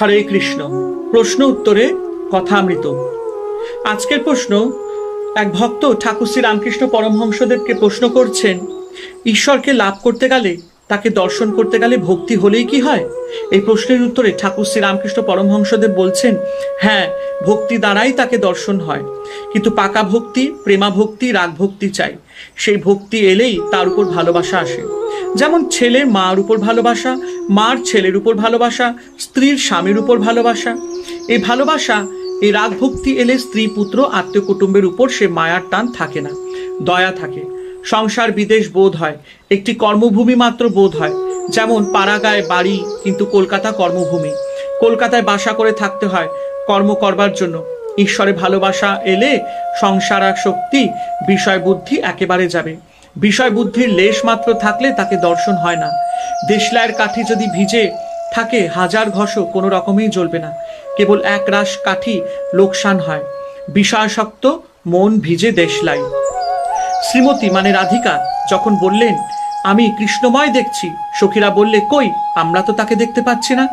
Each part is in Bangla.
হরে কৃষ্ণ। প্রশ্ন উত্তরে, কথামৃত। আজকের প্রশ্ন, এক ভক্ত ঠাকুর শ্রী রামকৃষ্ণ পরমহংসদেবকে প্রশ্ন করছেন, ঈশ্বরকে লাভ করতে গেলে, তাকে দর্শন করতে গেলে ভক্তি হলেই কি হয়? এই প্রশ্নের উত্তরে ঠাকুর শ্রী রামকৃষ্ণ পরমহংসদেব বলছেন হ্যাঁ ভক্তি দ্বারাই তাকে দর্শন হয়। কিন্তু পাকা ভক্তি, প্রেমা ভক্তি, রাগ ভক্তি চাই। সেই ভক্তি এলেই তার উপর ভালোবাসা আসে। যেমন ছেলের মার উপর ভালোবাসা, মার ছেলের উপর ভালোবাসা, স্ত্রীর স্বামীর উপর ভালোবাসা। এই ভালোবাসা, এই রাগ ভক্তি এলে স্ত্রী পুত্র আত্মীয় কুটুম্বের উপর সে মায়ার টান থাকে না, দয়া থাকে। সংসার বিদেশ বোধ হয়, একটি কর্মভূমি মাত্র বোধ হয়। যেমন পাড়াগায় বাড়ি, কিন্তু কলকাতা কর্মভূমি। কলকাতায় বাসা করে থাকতে হয়, কর্ম করবার জন্য। ঈশ্বরে ভালোবাসা এলে সংসার আর শক্তি, বিষয় বুদ্ধি একেবারে যাবে। বিষয় বুদ্ধির লেশ মাত্র থাকলে তাকে দর্শন হয় না। দেশলায়ের কাঠি যদি ভিজে থাকে, হাজার ঘষও কোনো রকমেই জ্বলবে না। কেবল এক রাশ কাঠি লোকসান হয়। বিষয়াসক্ত মন ভিজে দেশলাই। শ্রীমতী মানে রাধিকা, যখন বললেন, আমি কৃষ্ণময় দেখছি। সখীরা বললে, কই, আমরা তো তাকে দেখতে পাচ্ছি না।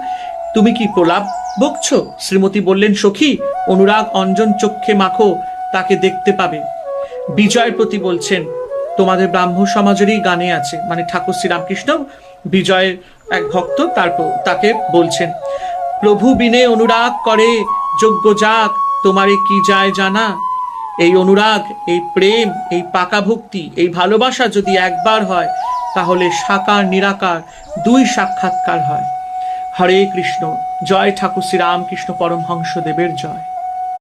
তুমি কি প্রলাপ বকছ? শ্রীমতী বললেন, সখী, অনুরাগ অঞ্জন চক্ষে মাখো, তাকে দেখতে পাবে। বিজয়ের প্রতি বলছেন তোমাদের ব্রাহ্ম সমাজেরই গানে আছে। মানে ঠাকুর শ্রীরামকৃষ্ণ, বিজয়ের এক ভক্ত তারপর তাকে বলছেন, প্রভু বিনে অনুরাগ করে, যোগ্য যাক, তোমারে কি যায় জানা? এই অনুরাগ, এই প্রেম, এই পাকা ভক্তি, এই ভালোবাসা যদি একবার হয়, তাহলে সাকার নিরাকার দুই সাক্ষাৎকার হয়। হরে কৃষ্ণ, জয় ঠাকুর শ্রী রামকৃষ্ণ পরমহংস দেবের জয়।